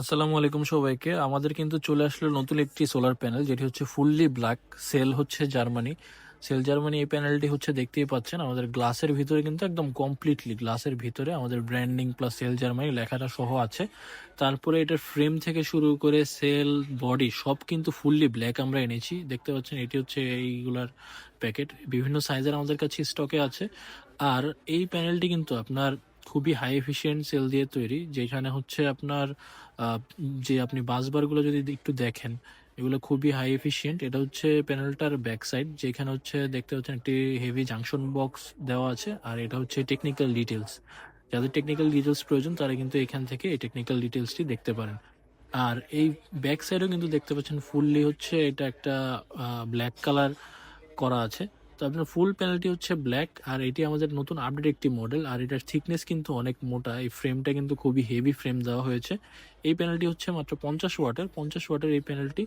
আসসালামু আলাইকুম সবাইকে। আমাদের কিন্তু চলে আসলো নতুন একটি সোলার প্যানেল যেটি হচ্ছে ফুললি ব্ল্যাক সেল হচ্ছে জার্মানি সেল জার্মানি এই প্যানেলটি হচ্ছে দেখতেই পাচ্ছেন, আমাদের গ্লাসের ভিতরে কিন্তু একদম কমপ্লিটলি গ্লাসের ভিতরে আমাদের ব্র্যান্ডিং প্লাস সেল জার্মানি লেখাটা সহ আছে। তারপরে এটার ফ্রেম থেকে শুরু করে সেল বডি সব কিন্তু ফুললি ব্ল্যাক আমরা এনেছি। দেখতে পাচ্ছেন, এটি হচ্ছে এইগুলার প্যাকেট বিভিন্ন সাইজের আমাদের কাছে স্টকে আছে। আর এই প্যানেলটি কিন্তু আপনার খুবই হাই এফিসিয়েন্ট সেল দিয়ে তৈরি, যেখানে হচ্ছে আপনার যে আপনি বাসবারগুলো যদি একটু দেখেন, এগুলো খুবই হাই এফিসিয়েন্ট এটা হচ্ছে প্যানেলটার ব্যাক সাইড যেখানে হচ্ছে দেখতে পাচ্ছেন একটি হেভি জাংশন বক্স দেওয়া আছে, আর এটা হচ্ছে টেকনিক্যাল ডিটেলস যাদের টেকনিক্যাল ডিটেলস প্রয়োজন, তারা কিন্তু এখান থেকে এই টেকনিক্যাল ডিটেলসটি দেখতে পারেন। আর এই ব্যাক সাইডেও কিন্তু দেখতে পাচ্ছেন ফুললি হচ্ছে এটা একটা ব্ল্যাক কালার করা আছে। তো আপনার ফুল প্যানেলটি হচ্ছে ব্ল্যাক আর এটি আমাদের নতুন আপডেট একটি মডেল আর এটার থিকনেস কিন্তু অনেক মোটা। এই ফ্রেমটা কিন্তু খুবই হেভি ফ্রেম দেওয়া হয়েছে। এই প্যানেলটি হচ্ছে মাত্র পঞ্চাশ ওয়াটের পঞ্চাশ ওয়াটের এই প্যানেলটি